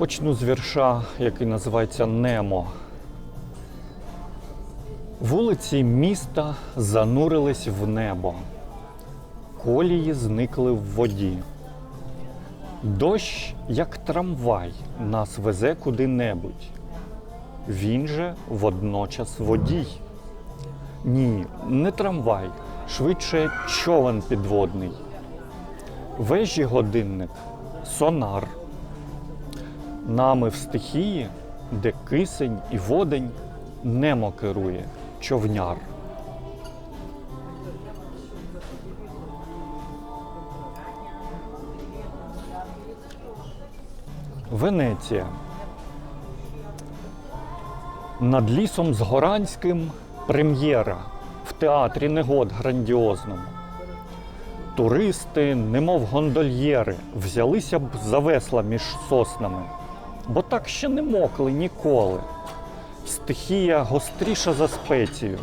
Почну з вірша, який називається Немо. Вулиці міста занурились в небо, колії зникли в воді. Дощ, як трамвай, нас везе куди-небудь. Він же водночас водій. Ні, не трамвай, швидше човен підводний. Вежі годинник, сонар. Нами в стихії, де кисень і водень немо керує човняр. Венеція. Над лісом Згоранським прем'єра в театрі негод грандіозному. Туристи, немов гондольєри, взялися б за весла між соснами, бо так ще не мокли ніколи. Стихія гостріша за спецію.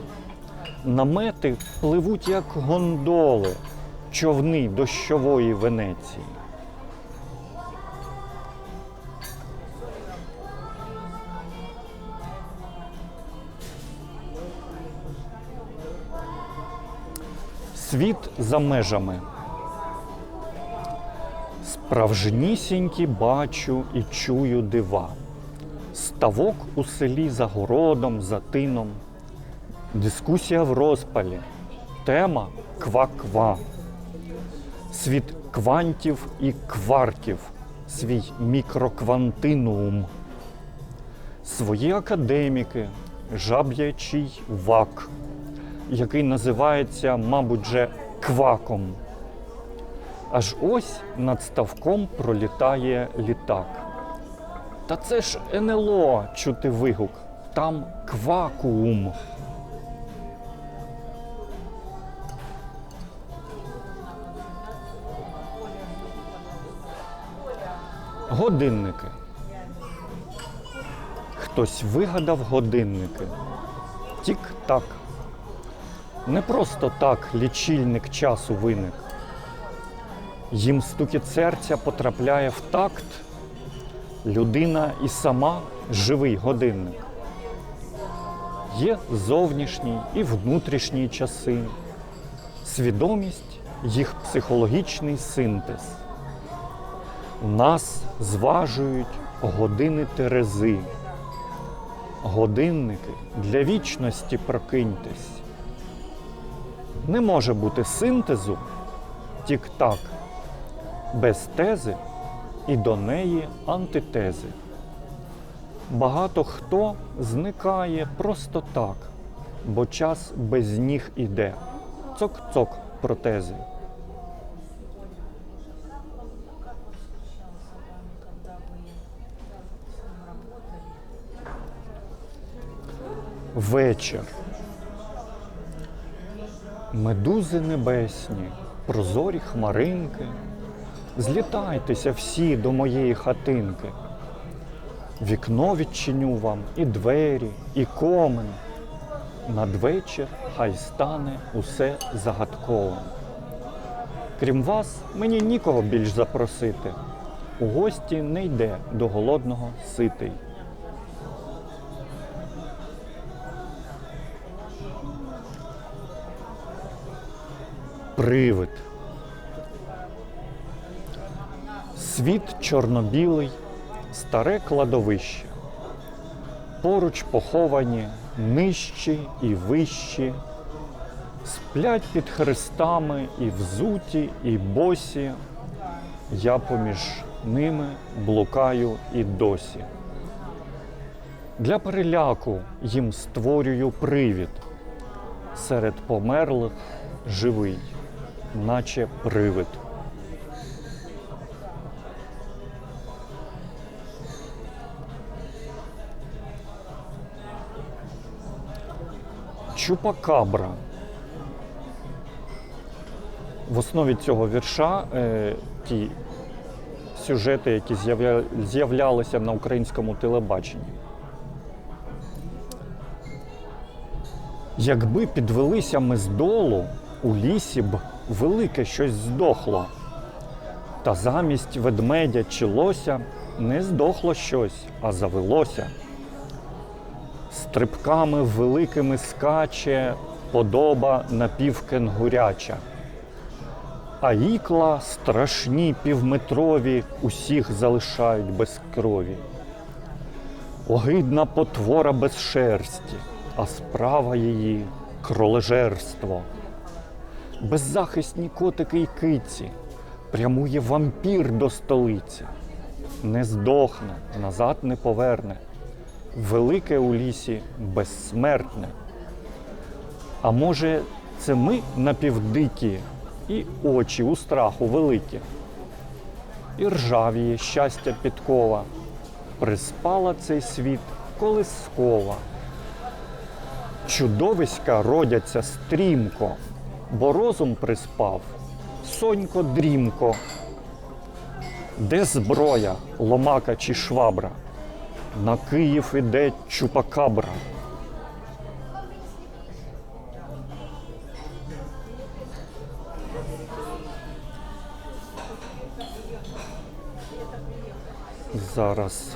Намети пливуть, як гондоли, човни дощової Венеції. Світ за межами. Справжнісінькі бачу і чую дива. Ставок у селі за городом, за тином. Дискусія в розпалі. Тема ква-ква. Світ квантів і кварків, свій мікроквантинуум. Свої академіки, жаб'ячий вак, який називається, мабуть, же кваком. Аж ось над ставком пролітає літак. Та це ж НЛО чути вигук. Там квакуум. Годинники. Хтось вигадав годинники. Тік-так. Не просто так лічильник часу виник. Їм стукіт серця потрапляє в такт. Людина і сама живий годинник. Є зовнішні і внутрішні часи, свідомість їх психологічний синтез. Нас зважують години Терези. Годинники для вічності прокиньтесь. Не може бути синтезу тік-так, без тези і до неї антитези. Багато хто зникає просто так, бо час без ніг іде. Цок-цок протези. Вечір. Медузи небесні, прозорі хмаринки, злітайтеся всі до моєї хатинки. Вікно відчиню вам, і двері, і комен. Надвечір хай стане усе загадковим. Крім вас, мені нікого більш запросити. У гості не йде до голодного ситий. Привид. Світ чорно-білий, старе кладовище. Поруч поховані нижчі і вищі, сплять під хрестами і взуті, і босі. Я поміж ними блукаю і досі. Для переляку їм створюю привід. Серед померлих живий, наче привид. Чупакабра. В основі цього вірша е, ті сюжети, які з'явля- з'являлися на українському телебаченні. Якби підвелися ми з долу, у лісі б велике щось здохло. Та замість ведмедя чи лося не здохло щось, а завелося. Стрибками великими скаче подоба напівкенгуряча. А ікла страшні півметрові усіх залишають без крові. Огидна потвора без шерсті, а справа її кролежерство. Беззахисні котики й киці, прямує вампір до столиці. Не здохне, назад не поверне. Велике у лісі безсмертне. А може, це ми напівдикі, і очі у страху великі, і ржавіє щастя підкова, приспала цей світ колискова. Чудовиська родяться стрімко, бо розум приспав, сонько дрімко. Де зброя, ломака чи швабра? На Київ іде чупакабра. Зараз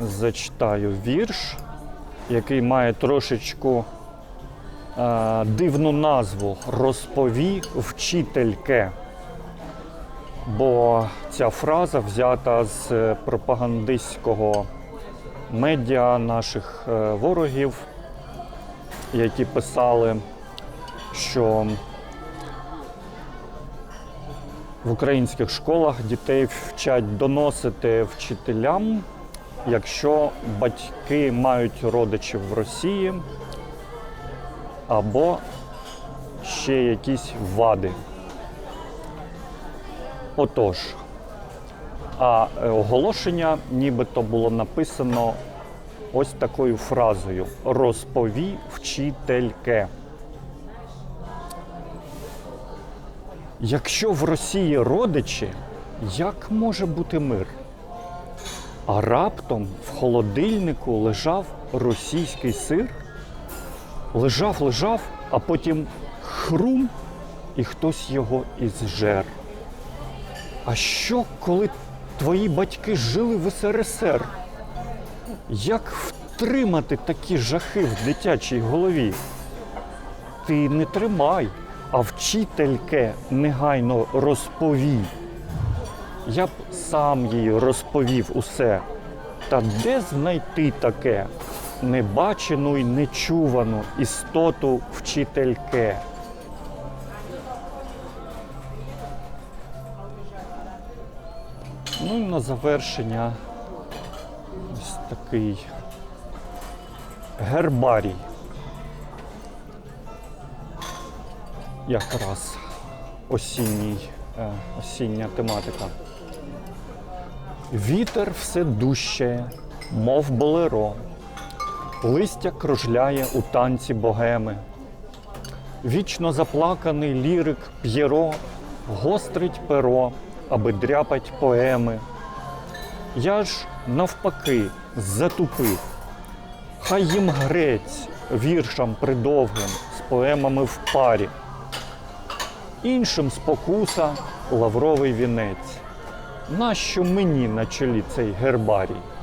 зачитаю вірш, який має трошечку е, дивну назву Розпові вчительке. Бо ця фраза взята з е, пропагандистського медіа наших е, ворогів, які писали, що в українських школах дітей вчать доносити вчителям, якщо батьки мають родичів в Росії або ще якісь вади. Отож, а е, оголошення нібито було написано ось такою фразою Розпові вчительке. Якщо в Росії родичі, як може бути мир? А раптом в холодильнику лежав російський сир, лежав, лежав, а потім хрум, і хтось його ізжер. А що, коли твої батьки жили в СРСР? Як втримати такі жахи в дитячій голові? Ти не тримай, а вчительке негайно розповій. Я б сам їй розповів усе. Та де знайти таке небачену й нечувану істоту вчительке? Ну і на завершення ось такий гербарій. Якраз осінній, е, осіння тематика. Вітер все дужчає, мов болеро, листя кружляє у танці богеми. Вічно заплаканий лірик П'єро гострить перо, аби дряпать поеми. Я ж навпаки затупив. Хай їм грець віршам придовгим з поемами в парі. Іншим спокуса лавровий вінець. Нащо мені на чолі цей гербарій?